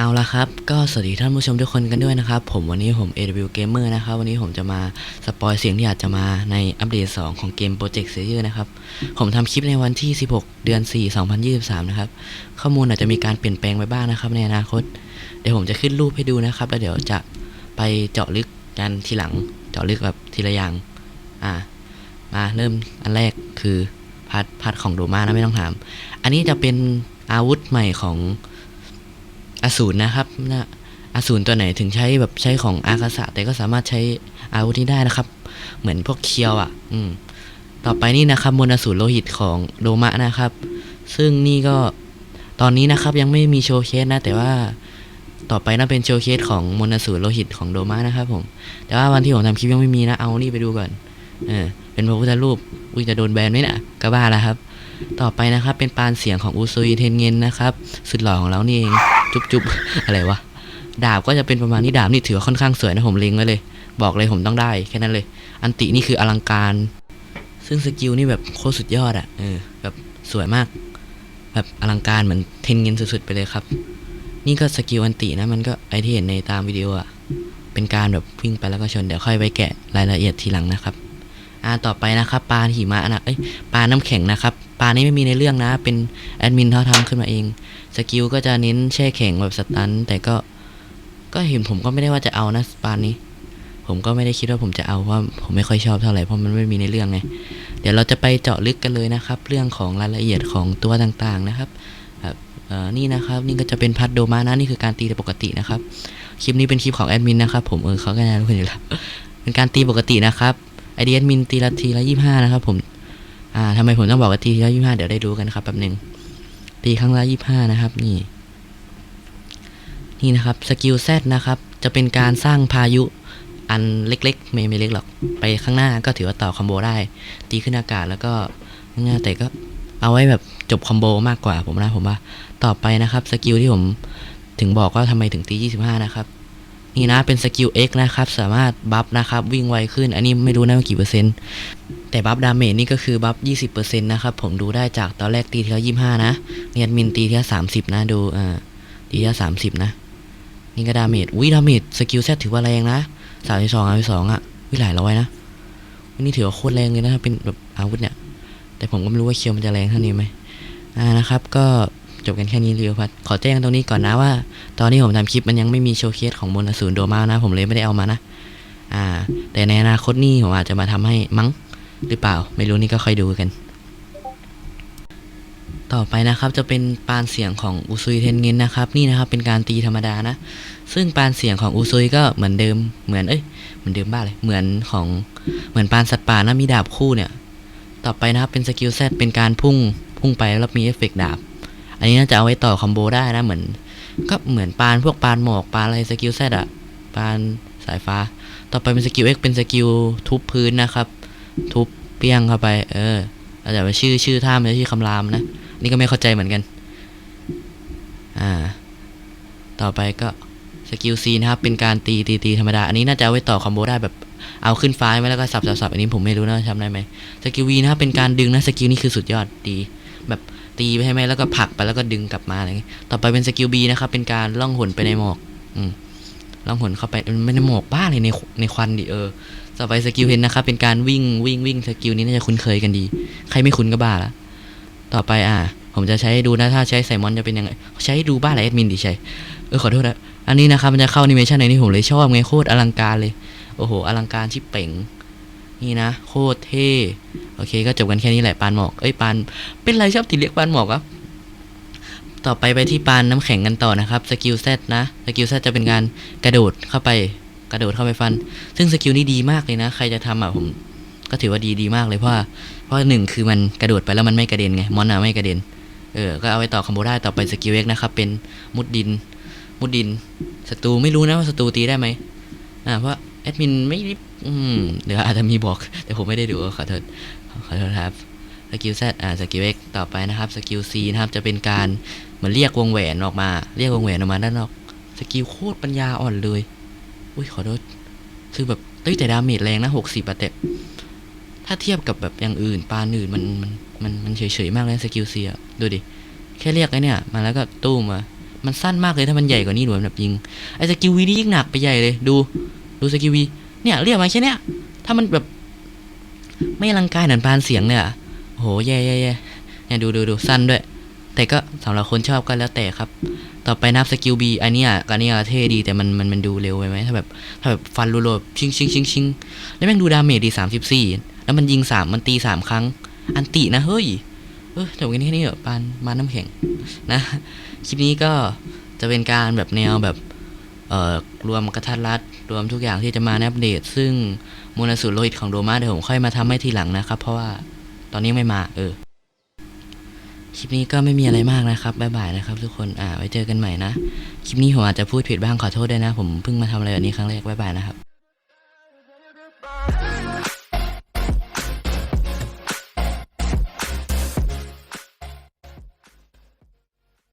เอาละครับ ก็สวัสดีท่านผู้ชมทุกคนกันด้วยนะครับ ผมวันนี้ผม AW Gamer นะครับ วันนี้ผมจะมาสปอยเสียงที่อาจจะมาในอัปเดต 2 ของเกม Project s a y e r นะครับ ผมทำคลิปในวันที่ 16 เดือน 4 2023 นะครับ ข้อมูลอาจจะมีการเปลี่ยนแปลงไปบ้างนะครับในอนาคต เดี๋ยวผมจะขึ้นรูปให้ดูนะครับ แล้วเดี๋ยวจะไปเจาะลึกกันทีหลัง เจาะลึกแบบทีละอย่าง อ่า มาเริ่มอันแรกคือพาร์ทพาร์ทของโดมานะไม่ต้องถาม อันนี้จะเป็นอาวุธใหม่ของ อสูรนะครับนะอสูรตัวไหนถึงใช้แบบใช้ของอากาศะแต่ก็สามารถใช้อาวุธนี้ได้นะครับ เหมือนพวกเคียวอะ อืม ต่อไปนี่นะครับมนต์อสูรโลหิตของโดมะนะครับ ซึ่งนี่ก็ตอนนี้นะครับยังไม่มีโชว์เคสนะ แต่ว่าต่อไปน่าเป็นโชว์เคสของมนต์อสูรโลหิตของโดมะนะครับ ผม แต่ว่าวันที่ผมทำคลิปยังไม่มีนะเอานี่ไปดูก่อนเออเป็นพระพุทธรูปอุ้ยจะโดนแบนไหมนะก็บ้าแล้วครับ ต่อไปนะครับเป็นปานเสียงของอุซุยเทนเงินนะครับ สุดหล่อของเรานี่เอง จุ๊บจุ๊บอะไรวะ ดาบก็จะเป็นประมาณนี้ดาบนี่ถือว่าค่อนข้างสวยนะผมเล็งไว้เลย บอกเลยผมต้องได้แค่นั้นเลย อันตินี่คืออลังการ ซึ่งสกิลนี่แบบโคตรสุดยอดอะ่ะเออแบบสวยมาก แบบอลังการเหมือนเทนเงินสุดๆไปเลยครับ นี่ก็สกิลอันตินะมันก็ไอที่เห็นในตามวิดีโออะ่ะเป็นการแบบวิ่งไปแล้วก็ชนเดี๋ยวค่อยไปแกะรายละเอียดทีหลังนะครับ อ่าต่อไปนะครับปลาหิมะนะเอ้ยปลาน้ำแข็งนะครับปลานี้ไม่มีในเรื่องนะ เป็นแอดมินเขาทำขึ้นมาเองสกิลก็จะเน้นแช่แข็งแบบสตันแต่ก็ก็เห็นผมก็ไม่ได้ว่าจะเอานะปลานี้ ผมก็ไม่ได้คิดว่าผมจะเอาเพราะว่าผมไม่ค่อยชอบเท่าไหร่เพราะมันไม่มีในเรื่องไงเดี๋ยวเราจะไปเจาะลึกกันเลยนะครับ เรื่องของรายละเอียดของตัวต่างๆนะครับแบบเอ่อนี่นะครับ นี่ก็จะเป็นพัดโดมานะนี่คือการตีปกตินะครับ คลิปนี้เป็นคลิปของแอดมินนะครับ ผมเออเขาก็น่ารู้อยู่แล้วเป็นการตีปกตินะครับ ไอเดียมินตีละทีละยี่ห้านะครับผมอ่าทำไมผมต้องบอกว่าทีละยี่ห้าเดี๋ยวได้รู้กันครับแป๊บหนึ่งตีครั้งละยี่ห้านะครับนี่ นี่นะครับสกิลแซนะครับ จะเป็นการสร้างพายุอันเล็กๆไม่ไม่เล็กหรอก ไปข้างหน้าก็ถือว่าต่อคอมโบได้ ตีขึ้นอากาศแล้วก็ง่ายแต่ก็เอาไว้แบบจบคอมโบมากกว่าผมนะผมว่า ต่อไปนะครับสกิลที่ผมถึงบอกว่าทำไมถึงตี 25 นะครับ นี่นะเป็นสกิล X นะครับ สามารถบัฟนะครับ วิ่งไวขึ้น อันนี้ไม่รู้นะว่ากี่เปอร์เซ็นต์ แต่บัฟดาเมจนี่ก็คือบัฟ20%นะครับ ผมดูได้จากตอนแรกตีทีละ25 นะเนียนมินตีทีละ30 นะดูอ่าตีทีละ30 นะ นี่ก็ดาเมจอุ้ยดาเมจสกิลแซถือว่าแรงนะ32 32อะวิหลายร้อยนะวันนี้ถือว่าโคตรแรงเลยนะถ้าเป็นแบบอาวุธเนี่ย แต่ผมก็ไม่รู้ว่าเคียวมันจะแรงเท่านี้ไหมอ่านะครับก็ จบกันแค่นี้เรียวพัดขอแจ้งตรงนี้ก่อนนะว่า ตอนนี้ผมทำคลิปมันยังไม่มีโชว์เคสของมนอสูรโดมานะ ผมเลยไม่ได้เอามานะ อ่า แต่ในอนาคตนี่ผมอาจจะมาทำให้มั้งหรือเปล่า ไม่รู้นี่ก็ค่อยดูกัน ต่อไปนะครับจะเป็นปานเสียงของอุซุยเทนเงินนะครับ นี่นะครับเป็นการตีธรรมดานะ ซึ่งปานเสียงของอุซุยก็เหมือนเดิมเหมือนเอ้ยเหมือนเดิมบ้าเลยเหมือนของเหมือนปานสัตว์ป่านะมีดาบคู่เนี่ย ต่อไปนะครับเป็นสกิลแซเป็นการพุ่งพุ่งไปแล้วมีเอฟเฟกต์ดาบ อันนี้น่าจะเอาไว้ต่อคอมโบได้นะเหมือน ก็เหมือนปานพวกปานหมอกปานอะไรสกิลแซดอะปานสายฟ้า ต่อไปเป็นสกิลเอ็กเป็นสกิลทุบพื้นนะครับ ทุบเปี้ยงเข้าไป เอออาจจะไปชื่อชื่อท่ามันชื่อคำรามนะ นี่ก็ไม่เข้าใจเหมือนกัน อ่า ต่อไปก็สกิลซีนะครับเป็นการตีตีตีธรรมดา อันนี้น่าจะเอาไว้ต่อคอมโบได้แบบเอาขึ้นฟ้าไว้แล้วก็สับสับสับอันนี้ผมไม่รู้นะทำได้ไหมสกิลวีนะครับเป็นการดึงนะสกิลนี่คือสุดยอดดี แบบ ตีไปให้ไหมแล้วก็ผลักไปแล้วก็ดึงกลับมาอะไรอย่างงี้ต่อไปเป็นสกิลบีนะครับ เป็นการล่องหนไปในหมอก อืมล่องหนเข้าไปมันไม่ในหมอกบ้าเลยในในควันดิเออ ต่อไปสกิลเฮนนะครับ เป็นการวิ่งวิ่งวิ่งสกิลนี้น่าจะคุ้นเคยกันดี ใครไม่คุ้นก็บ้าละต่อไปอ่า ผมจะใช้ดูนะถ้าใช้ไซมอนจะเป็นยังไง ใช้ดูบ้าอะไรแอดมินดิใช่เออขอโทษนะอันนี้นะครับมันจะเข้าแอนิเมชันในที่ผมเลยชอบไงโคตรอลังการเลย โอ้โหอลังการที่เป่ง นี่นะ โคตรเท่โอเค ก็จบกันแค่นี้แหละปานหมอกเอ้ยปานเป็นไรชอบติดเรียกปานหมอกครับต่อไปไปที่ปานน้ำแข็งกันต่อนะครับสกิลเซตนะสกิลเซตจะเป็นการกระโดดเข้าไปกระโดดเข้าไปฟัน ซึ่งสกิลนี้ดีมากเลยนะ ใครจะทำอะผมก็ถือว่าดีดีมากเลยเพราะเพราะหนึ่งคือมันกระโดดไปแล้วมันไม่กระเด็นไงมอนอะไม่กระเด็นเออก็เอาไปต่อคอมโบได้ต่อไปสกิลเอ็กนะครับเป็นมุดดิน มุดดินศัตรูไม่รู้นะว่าศัตรูตีได้ไหมอ่าเพราะ ดมินไม่ได้อืมเดี๋ยวอาจจะมีบอก แต่ผมไม่ได้ดูขอโทษขอโทษครับสกิลแซอ่าสกิลเอ็กต่อไปนะครับสกิลซีนะครับจะเป็นการเหมือนเรียกวงแหวนออกมา เรียกวงแหวนออกมาด้านนอกสกิลโคตรปัญญาอ่อนเลย อุ้ยขอโทษคือแบบเอ้ยแต่ดาเมจแรงนะหกสิบอะแต่ถ้าเทียบกับแบบอย่างอื่นปานอื่นมันมันมันมันเฉยๆมากเลยสกิลเซียดูดิ แค่เรียกไอ้เนี่ย มาแล้วก็ตู้มมามันสั้นมากเลยถ้ามันใหญ่กว่านี้หนูแบบยิงไอ้สกิลวีนี่ยิ่งหนักไปใหญ่เลยดู ดูสกิลวีเนี่ยเรียกมาแค่เนี้ยถ้ามันแบบไม่อลังการเหมือนปานเสียงเลยอะโหแย่แย่แย่เนี่ยดูดูดูสั้นด้วย แต่ก็สำหรับคนชอบก็แล้วแต่ครับ ต่อไปนับสกิลบีอันเนี้อะอันเนี้ยเท่ดีแต่มันมันมันดูเร็วไปไหมถ้าแบบถ้าแบบฟันรัวๆชิงชิงชิงชิงแล้วแม่งดูดาเมจดีสามสิบสี่แล้วมันยิงสามมันตีสามครั้ง อันตินะเฮ้ยเออแต่วันนี้แค่นี้เหรอปานมาน้ำแข็งนะคลิปนี้ก็จะเป็นการแบบแนวแบบ รวมกระทัดรัด รวมทุกอย่างที่จะมาอัปเดต ซึ่งมูลสูตรโลหิตของโดมาเดี๋ยวผมค่อยมาทำให้ทีหลังนะครับ เพราะว่าตอนนี้ไม่มาเออ คลิปนี้ก็ไม่มีอะไรมากนะครับบ๊ายบายนะครับ ทุกคนอ่าไว้เจอกันใหม่นะ คลิปนี้ผมอาจจะพูดผิดบ้างขอโทษด้วยนะ ผมเพิ่งมาทำอะไรแบบนี้ครั้งแรกบ๊ายบายนะครับ